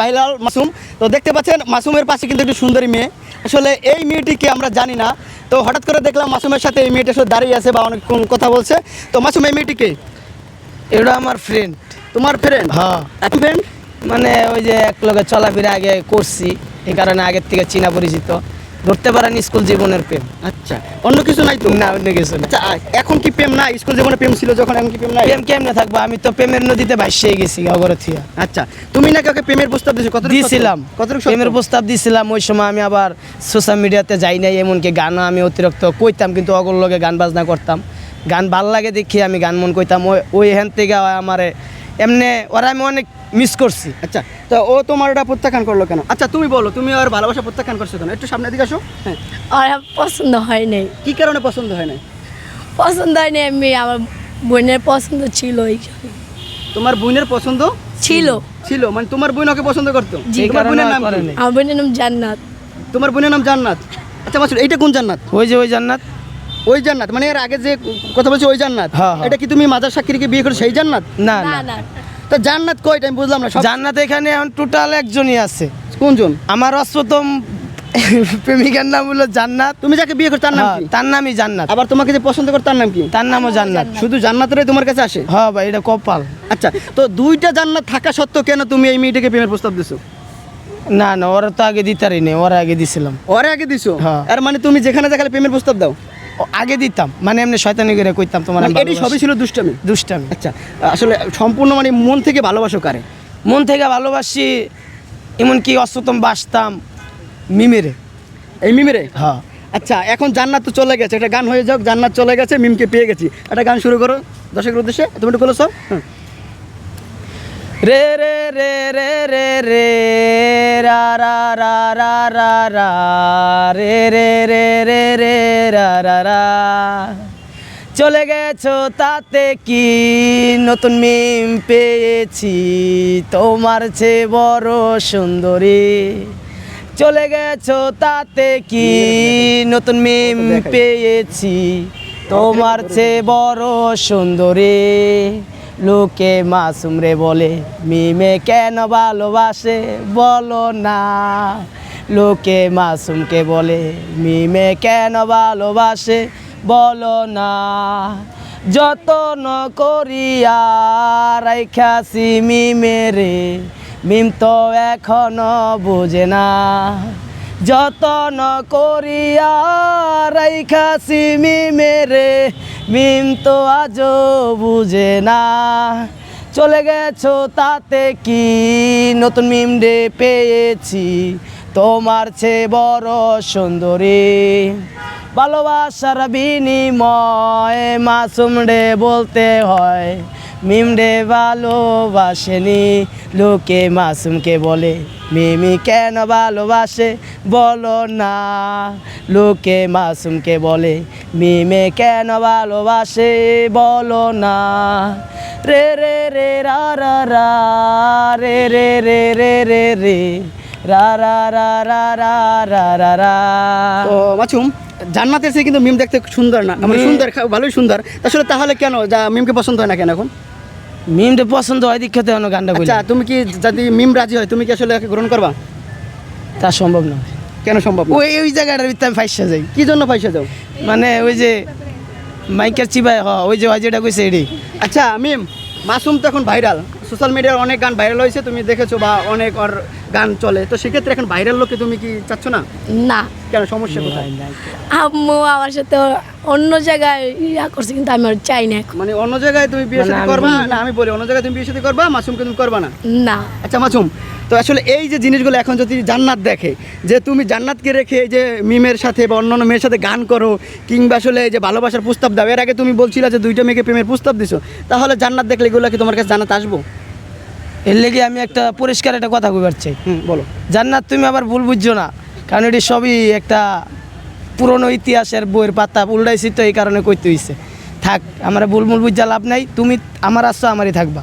ভাইলাল মাসুম। তো দেখতে পাচ্ছেন মাসুমের পাশে কিন্তু একটি সুন্দরী মেয়ে। আসলে এই মেয়েটিকে আমরা জানি না। তো হঠাৎ করে দেখলাম মাসুমের সাথে এই মেয়েটা আসলে দাঁড়িয়ে আছে বা অনেক কথা বলছে। তো মাসুম এই মেয়েটিকে এটা আমার ফ্রেন্ড তোমার ফ্রেন্ড হ্যাঁ। ফ্রেন্ড মানে ওই যে এক লোকের চলাফেরা আগে করছি এই কারণে আগের থেকে চীনা পরিচিত। ধরতে পারেন স্কুল জীবনের প্রেম। আচ্ছা অন্য কিছু নাই তো? না অন্য কিছু না আচ্ছা এখন কি প্রেম না স্কুল জীবনে প্রেম ছিল যখন এখন কি প্রেম নাই? প্রেম কেমনে থাকব? আমি তো প্রেমের নদীতে ভাসিয়ে গেছি অগরে থিয়া। আচ্ছা তুমি না কাউকে প্রেমের প্রস্তাব দিয়েছ কত দিছিলাম। কত প্রেমের প্রস্তাব দিছিলাম ওই সময় আমি আবার সোশ্যাল মিডিয়াতে যাই নাই এমনকি গানও আমি অতিরিক্ত কইতাম কিন্তু অগর লগে গান বাজনা করতাম। গান ভালো লাগে দেখি আমি গান মন কইতাম। ওই ওই হ্যান থেকে আমার এমনি ওরা আমি অনেক মিস করছি। আচ্ছা তো ও তোমার ওটা প্রত্যাখ্যান করল কেন? আচ্ছা তুমি বলো তুমি ওর ভালোবাসা প্রত্যাখ্যান করছ কেন? একটু সামনে দিকে আসো। হ্যাঁ। আর পছন্দ হয় নাই। কি কারণে পছন্দ হয় না পছন্দ হয় নাই আমি আমার বোনের পছন্দ ছিল এই তোমার বোনের পছন্দ? ছিল। ছিল মানে তোমার বোন ওকে পছন্দ করতো? জি। তোমার বোনের নাম? আমার বোনের নাম জান্নাত। তোমার বোনের নাম জান্নাত। আচ্ছা মাসুদ এইটা কোন জান্নাত? ওই যে ওই জান্নাত। ওই জান্নাত মানে এর আগে যে কথা বলছি ওই জান্নাত হ্যাঁ, হ্যাঁ। এটা কি তুমি মাজার সাক্ষীকে বিয়ে করে সেই জান্নাত? না না। তা জান্নাত কয়টা আমি বুঝলাম না জান্নাত এখানে এখন টোটাল একজনই আছে। কোনজন? আমার অষ্টতম প্রেমিকার নাম হলো জান্নাত। তুমি যাকে বিয়ে করো তার নাম হ্যাঁ, কি? তার নামই জান্নাত। আবার তোমাকে যে পছন্দ করে তার নাম কি? তার নামও জান্নাত। শুধু জান্নাতেরাই তোমার কাছে আসে? হ্যাঁ ভাই এটা কপাল। আচ্ছা তো দুইটা জান্নাত থাকা সত্ত্বেও কেন তুমি এই মেয়েটাকে প্রেমের প্রস্তাব দিছো? না না ওরা তো আগে দিতারই নেই ওরা আগে দিছিলাম। ওরে আগে দিছো? হ্যাঁ। আর মানে তুমি যেখানে দেখালে প্রেমের প্রস্তাব দাও? আগে দিতাম মানে এমনি শয়তানি করে কইতাম তোমার এটি সবই ছিল দুষ্টামি। দুষ্টামি। আচ্ছা আসলে সম্পূর্ণ মানে মন থেকে ভালোবাসো কারে? মন থেকে ভালোবাসি এমনকি অষ্টতম বাসতাম মিমেরে এই মিমেরে হ্যাঁ। আচ্ছা এখন জান্নাত তো চলে গেছে একটা গান হয়ে যাক জান্নাত চলে গেছে মিমকে পেয়ে গেছি। একটা গান শুরু করো দর্শকের উদ্দেশ্যে তুমি একটু বলেছ রে রে রে রে রে রে রা রা রা রা রা রা রে রে রে রে রে রা রা রা। চলে গেছো তাতে কি? নতুন মিম পেয়েছি তোমার চেয়ে বড় সুন্দরী। চলে গেছো তাতে কি? নতুন মিম পেয়েছি তোমার চেয়ে বড় সুন্দরী। লোকে মাসুম রে বলে, মিমে কেন ভালোবাসে বলো না। লোকে মাসুমকে বলে, মিমে কেন ভালোবাসে বলো না। যতন করিয়া রাইখাছি মিমেরে মিম তো এখনও বোঝে না। যত যতন করিয়া রাইখাছি মিমেরে মিম তো আজও বুঝে না। চলে গেছো তাতে কি? নতুন মিম ডে পেয়েছি, তোমার ছে বড় সুন্দরী। ভালোবাসার বিনিময় মাসুম ডে বলতে হয় মিম রে ভালোবাসেনি লোকে মাসুমকে বলে মিমি কেন ভালোবাসে? বলো না। লোকে মাসুমকে বলে মিমে কেন ভালোবাসে? বলো না। রে রে রে রা রা রা রে রে রে রে রে রে রা রা রা রা রা রা রা রা। তো মাছুম জান্নাতের সে কিন্তু মিম দেখতে সুন্দর না। মানে সুন্দর ভালোই সুন্দর। আসলে তাহলে কেন? যা মিমকে পছন্দ হয় না কেন এখন? মিমটা পছন্দ হয় দীক্ষাতে অন্য গানটা আচ্ছা তুমি কি যদি মিম রাজি হয় তুমি কি আসলে একে গ্রহণ করবা? তা সম্ভব না। কেন সম্ভব ওই ওই জায়গাটার ভিতরে আমি ফাইসা যাই। কি জন্য পয়সা দাও মানে ওই যে মাইকের চিবাই হ ওই যে যেটা কইছে এডি। আচ্ছা মিম মাসুম তো এখন ভাইরাল। সোশ্যাল মিডিয়ার অনেক গান ভাইরাল হয়েছে তুমি দেখেছ বা অনেক ওর গান চলে। তো সেক্ষেত্রে এখন ভাইরাল লোককে তুমি কি চাচ্ছ না? না। কেন? সমস্যা কোথায়? আম্মু আমার সাথে অন্য জায়গায় ইয়া করছে কিন্তু আমি আর চাই না মানে অন্য জায়গায় তুমি বিয়ে মানে শাদী করবা? না। আমি বলি অন্য জায়গায় তুমি বিয়ে শাদী করবা মাসুমকে তুমি করবা না? না। আচ্ছা মাসুম তো আসলে এই যে জিনিসগুলো এখন যদি জান্নাত দেখে যে তুমি জান্নাতকে রেখে যে মিমের সাথে বা অন্যান্য মেয়ের সাথে গান করো কিংবা আসলে যে ভালোবাসার প্রস্তাব দাও এর আগে তুমি বলছিলে যে দুইটা মেয়েকে প্রেমের প্রস্তাব দিছো তাহলে জান্নাত দেখলে এগুলো কি তোমার কাছে জান্নাত আসব? এর লেগে আমি একটা পরিষ্কার একটা কথা কইবার চাই। হুম বলো। জান্নাত তুমি আবার ভুল বুঝছ না। কারণ এটি সবই একটা পুরনো ইতিহাসের বইয়ের পাতা, উল্টাইছি তো এই কারণে কইতে হইছে। থাক, আমার বুলমুল মূল বুঝা লাভ নাই। তুমি আমার আসছো আমারই থাকবা।